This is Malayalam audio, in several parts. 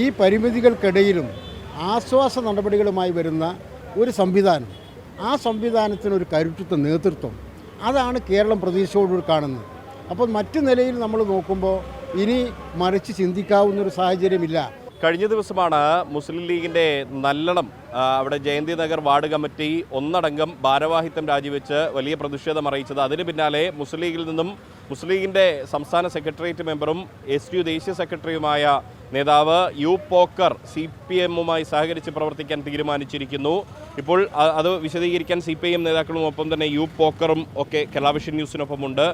ഈ പരിമിതികൾക്കിടയിലും ആശ്വാസ നടപടികളുമായി വരുന്ന ഒരു സംവിധാനം. ആ സംവിധാനത്തിനൊരു കരുത്തുറ്റ നേതൃത്വം. അതാണ് കേരളം പ്രതീക്ഷയോടുകൂടി കാണുന്നത്. അപ്പോൾ മറ്റു നിലയിൽ നമ്മൾ നോക്കുമ്പോൾ ഇനി മറിച്ച് ചിന്തിക്കാവുന്നൊരു സാഹചര്യമില്ല. കഴിഞ്ഞ ദിവസമാണ് മുസ്ലിം ലീഗിന്റെ നല്ലണം അവിടെ ജയന്തി നഗർ വാർഡ് കമ്മിറ്റി ഒന്നടങ്കം ഭാരവാഹിത്വം രാജിവെച്ച് വലിയ പ്രതിഷേധം അറിയിച്ചത്. അതിന് പിന്നാലെ മുസ്ലിം ലീഗിൽ നിന്നും മുസ്ലിം ലീഗിന്റെ സംസ്ഥാന സെക്രട്ടേറിയറ്റ് മെമ്പറും എസ് യു ദേശീയ സെക്രട്ടറിയുമായ നേതാവ് യു പോക്കർ സി പി എമ്മുമായി സഹകരിച്ച് പ്രവർത്തിക്കാൻ തീരുമാനിച്ചിരിക്കുന്നു. ഇപ്പോൾ അത് വിശദീകരിക്കാൻ സി പി ഐ എം നേതാക്കളും ഒപ്പം തന്നെ യു പോക്കറും ഒക്കെ കേരളാവിഷൻ ന്യൂസിനൊപ്പമുണ്ട്.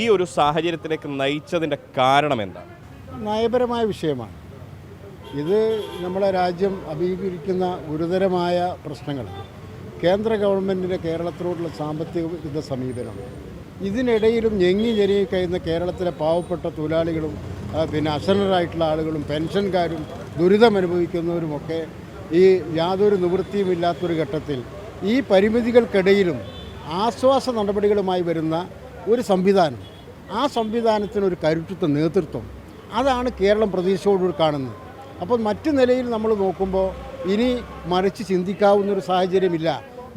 ഈ ഒരു സാഹചര്യത്തിലേക്ക് നയിച്ചതിന്റെ കാരണം എന്താണ്? നയപരമായ വിഷയമാണ്. ഇത് നമ്മളെ രാജ്യം അഭിമുഖീകരിക്കുന്ന ഗുരുതരമായ പ്രശ്നങ്ങൾ. കേന്ദ്ര ഗവൺമെന്റിന്റെ കേരളത്തിലോട്ടുള്ള സാമ്പത്തിക വിരുദ്ധ സമീപനം. ഇതിനിടയിലും ഞെങ്ങി ഞെരുകി കഴിയുന്ന കേരളത്തിലെ പാവപ്പെട്ട തൊഴിലാളികളും പിന്നെ അസനറായിട്ടുള്ള ആളുകളും പെൻഷൻകാരും ദുരിതം അനുഭവിക്കുന്നവരുമൊക്കെ ഈ യാതൊരു നിവൃത്തിയും ഇല്ലാത്തൊരു ഘട്ടത്തിൽ ഈ പരിമിതികൾക്കിടയിലും ആശ്വാസ നടപടികളുമായി വരുന്ന ഒരു സംവിധാനം ആ സംവിധാനത്തിനൊരു കരുത്തുറ്റ നേതൃത്വം അതാണ് കേരളം പ്രതീക്ഷയോടുകൂടി കാണുന്നത്. അപ്പോൾ മറ്റു നിലയിൽ നമ്മൾ നോക്കുമ്പോൾ ഇനി മറിച്ച് ചിന്തിക്കാവുന്നൊരു സാഹചര്യമില്ല.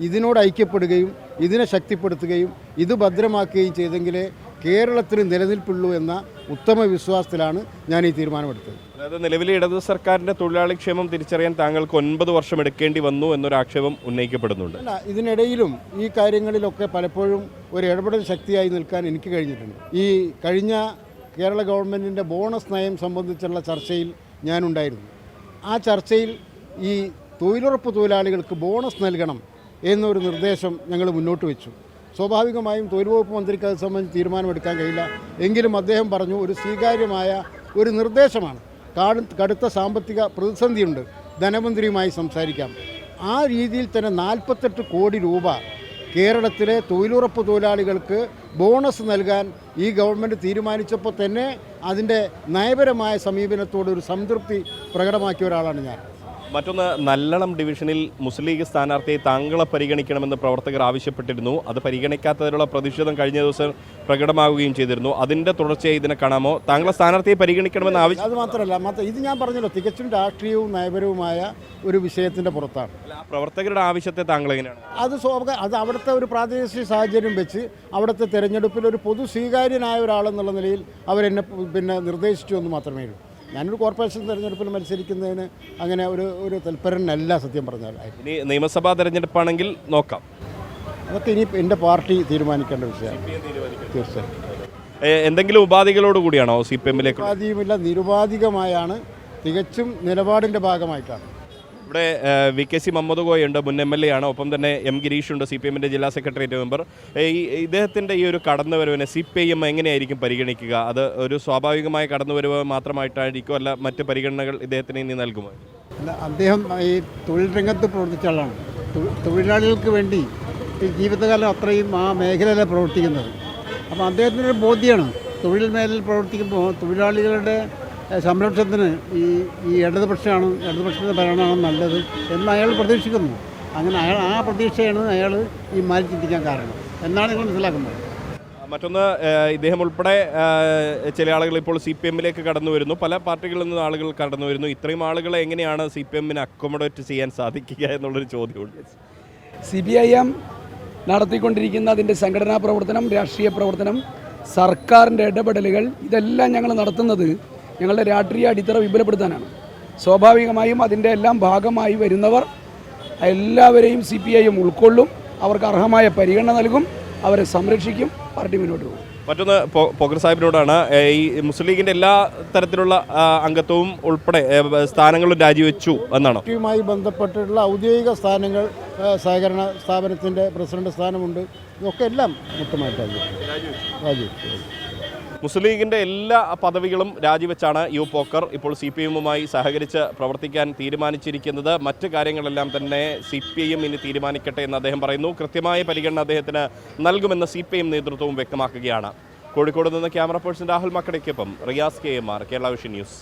ഇതിനോട് ഐക്യപ്പെടുകയും ഇതിനെ ശക്തിപ്പെടുത്തുകയും ഇത് ഭദ്രമാക്കുകയും ചെയ്തെങ്കിലേ കേരളത്തിന് നിലനിൽപ്പുള്ളൂ എന്ന ഉത്തമ വിശ്വാസത്തിലാണ് ഞാൻ ഈ തീരുമാനമെടുത്തത്. അതായത് നിലവിലെ ഇടത് സർക്കാരിന്റെ തൊഴിലാളി ക്ഷേമം തിരിച്ചറിയാൻ താങ്കൾക്ക് ഒൻപത് വർഷം എടുക്കേണ്ടി വന്നു എന്നൊരു ആക്ഷേപം ഉന്നയിക്കപ്പെടുന്നുണ്ട്. അല്ല ഇതിനിടയിലും ഈ കാര്യങ്ങളിലൊക്കെ പലപ്പോഴും ഒരു ഇടപെടൽ ശക്തിയായി നിൽക്കാൻ എനിക്ക് കഴിഞ്ഞിട്ടുണ്ട്. ഈ കഴിഞ്ഞ കേരള ഗവൺമെന്റിന്റെ ബോണസ് നയം സംബന്ധിച്ചുള്ള ചർച്ചയിൽ ഞാനുണ്ടായിരുന്നു. ആ ചർച്ചയിൽ ഈ തൊഴിലുറപ്പ് തൊഴിലാളികൾക്ക് ബോണസ് നൽകണം എന്നൊരു നിർദ്ദേശം ഞങ്ങൾ മുന്നോട്ട് വെച്ചു. സ്വാഭാവികമായും തൊഴിൽ വകുപ്പ് മന്ത്രിക്ക് അത് സംബന്ധിച്ച് തീരുമാനമെടുക്കാൻ കഴിയില്ല. എങ്കിലും അദ്ദേഹം പറഞ്ഞു ഒരു സ്വീകാര്യമായ ഒരു നിർദ്ദേശമാണ്. കാട് കടുത്ത സാമ്പത്തിക പ്രതിസന്ധിയുണ്ട്. ധനമന്ത്രിയുമായി സംസാരിക്കാം. ആ രീതിയിൽ തന്നെ നാൽപ്പത്തെട്ട് കോടി രൂപ കേരളത്തിലെ തൊഴിലുറപ്പ് തൊഴിലാളികൾക്ക് ബോണസ് നൽകാൻ ഈ ഗവൺമെന്റ് തീരുമാനിച്ചപ്പോൾ തന്നെ അതിന്റെ നയപരമായ സമീപനത്തോട് ഒരു സംതൃപ്തി പ്രകടമാക്കിയ ഒരാളാണ് ഞാൻ. മറ്റൊന്ന് നല്ലളം ഡിവിഷനിൽ മുസ്ലിം ലീഗ് സ്ഥാനാർത്ഥിയെ താങ്കളെ പരിഗണിക്കണമെന്ന് പ്രവർത്തകർ ആവശ്യപ്പെട്ടിരുന്നു. അത് പരിഗണിക്കാത്തതിലുള്ള പ്രതിഷേധം കഴിഞ്ഞ ദിവസം പ്രകടമാവുകയും ചെയ്തിരുന്നു. അതിന്റെ തുടർച്ചയായി ഇതിനെ കാണാമോ? താങ്കളെ സ്ഥാനാർത്ഥിയെ പരിഗണിക്കണമെന്ന് ആവശ്യം അത് മാത്രമല്ല മാത്രം ഇത് ഞാൻ പറഞ്ഞല്ലോ തികച്ചും രാഷ്ട്രീയവും നയപരവുമായ ഒരു വിഷയത്തിന്റെ പുറത്താണ്. പ്രവർത്തകരുടെ ആവശ്യത്തെ താങ്കൾ എങ്ങനെയാണ്? അത് സ്വാഭാവിക അത് അവിടുത്തെ ഒരു പ്രാദേശിക സാഹചര്യം വെച്ച് അവിടുത്തെ തെരഞ്ഞെടുപ്പിൽ ഒരു പൊതു സ്വീകാര്യനായ ഒരാളെന്നുള്ള നിലയിൽ അവരെന്നെ പിന്നെ നിർദ്ദേശിച്ചു എന്ന് മാത്രമേ ഉള്ളൂ ഞാനൊരു കോർപ്പറേഷൻ തെരഞ്ഞെടുപ്പിൽ മത്സരിക്കുന്നതിന് അങ്ങനെ ഒരു ഒരു തൽപരനല്ല സത്യം പറഞ്ഞാൽ. ഇനി നിയമസഭാ തെരഞ്ഞെടുപ്പാണെങ്കിൽ നോക്കാം. അതൊക്കെ ഇനി എന്റെ പാർട്ടി തീരുമാനിക്കേണ്ട വിഷയമാണ്. തീർച്ചയായും എന്തെങ്കിലും ഉപാധികളോട് കൂടിയാണോ സി പി എമ്മിലേക്ക്? ഉപാധിയുമില്ല നിരുപാധികമായാണ്. തികച്ചും നിലപാടിന്റെ ഭാഗമായിട്ടാണ്. ഇവിടെ V K C Muhammad Koya ഉണ്ട് മുൻ എം എൽ എ ആണ്. ഒപ്പം തന്നെ എം ഗിരീഷ് ഉണ്ട് സി പി എമ്മിന്റെ ജില്ലാ സെക്രട്ടേറിയറ്റ് മെമ്പർ. ഈ ഇദ്ദേഹത്തിന്റെ ഈ ഒരു കടന്നുവരവിനെ സി പി ഐ എം എങ്ങനെയായിരിക്കും പരിഗണിക്കുക? അത് ഒരു സ്വാഭാവികമായ കടന്നുവരവ് മാത്രമായിട്ടായിരിക്കും അല്ല മറ്റ് പരിഗണനകൾ ഇദ്ദേഹത്തിന് ഇനി നൽകുമോ? അല്ല അദ്ദേഹം ഈ തൊഴിൽ രംഗത്ത് പ്രവർത്തിച്ച ആളാണ്. തൊഴിലാളികൾക്ക് വേണ്ടി ഈ ജീവിതകാലം അത്രയും ആ മേഖലയിലെ പ്രവർത്തിക്കുന്നത്. അപ്പോൾ അദ്ദേഹത്തിനൊരു ബോധ്യമാണ് തൊഴിൽ മേഖലയിൽ പ്രവർത്തിക്കുമ്പോൾ തൊഴിലാളികളുടെ സംരക്ഷണത്തിന് ഈ ഈ ഇടതുപക്ഷമാണ് ഇടതുപക്ഷത്തിന്റെ ഭരണമാണ് നല്ലത് എന്ന് അയാൾ പ്രതീക്ഷിക്കുന്നു. അങ്ങനെ അയാൾ ആ പ്രതീക്ഷയാണ് അയാൾ ഈ മാറി ചിന്തിക്കാൻ കാരണം. എന്നാണ് നിങ്ങൾ മനസ്സിലാക്കുന്നത്? മറ്റൊന്ന് ഇദ്ദേഹം ഉൾപ്പെടെ ചില ആളുകൾ ഇപ്പോൾ സി പി എമ്മിലേക്ക് കടന്നു വരുന്നു. പല പാർട്ടികളിൽ നിന്ന് ആളുകൾ കടന്നു വരുന്നു. ഇത്രയും ആളുകളെ എങ്ങനെയാണ് സി പി എമ്മിന് അക്കോമഡേറ്റ് ചെയ്യാൻ സാധിക്കുക എന്നുള്ളൊരു ചോദ്യമുണ്ട്. സി ബി ഐ എം നടത്തിക്കൊണ്ടിരിക്കുന്ന അതിന്റെ സംഘടനാ പ്രവർത്തനം രാഷ്ട്രീയ പ്രവർത്തനം സർക്കാരിന്റെ ഇടപെടലുകൾ ഇതെല്ലാം ഞങ്ങൾ നടത്തുന്നത് ഞങ്ങളുടെ രാഷ്ട്രീയ അടിത്തറ വിപുലപ്പെടുത്താനാണ്. സ്വാഭാവികമായും അതിന്റെ എല്ലാം ഭാഗമായി വരുന്നവർ എല്ലാവരെയും സി പി ഐ എം ഉൾക്കൊള്ളും അവർക്ക് അർഹമായ പരിഗണന നൽകും അവരെ സംരക്ഷിക്കും പാർട്ടി മുന്നോട്ട് പോകും. മറ്റൊന്ന് പോക്കർ പൊഗർ സാഹിബിനോടാണ് ഈ മുസ്ലിം ലീഗിന്റെ എല്ലാ തരത്തിലുള്ള അംഗത്വവും ഉൾപ്പെടെ സ്ഥാനങ്ങളും രാജിവെച്ചു എന്നാണ്? പാർട്ടിയുമായി ബന്ധപ്പെട്ടിട്ടുള്ള ഔദ്യോഗിക സ്ഥാനങ്ങൾ സഹകരണ സ്ഥാപനത്തിന്റെ പ്രസിഡന്റ് സ്ഥാനമുണ്ട്. ഇതൊക്കെ എല്ലാം മൊത്തമായിട്ട് രാജിവെച്ചു. മുസ്ലിം ലീഗിന്റെ എല്ലാ പദവികളും രാജിവെച്ചാണ് യു പോക്കർ. ഇപ്പോൾ സി പി എമ്മുമായി സഹകരിച്ച് പ്രവർത്തിക്കാൻ തീരുമാനിച്ചിരിക്കുന്നത് മറ്റ് കാര്യങ്ങളെല്ലാം തന്നെ സി പി ഐ എം ഇനി തീരുമാനിക്കട്ടെ എന്ന് അദ്ദേഹം പറയുന്നു. കൃത്യമായ പരിഗണന അദ്ദേഹത്തിന് നൽകുമെന്ന് സി പി എം നേതൃത്വവും വ്യക്തമാക്കുകയാണ്. കോഴിക്കോട് നിന്ന് camera person Rahul മക്കടയ്ക്കൊപ്പം Riyas K M R Kerala vision news.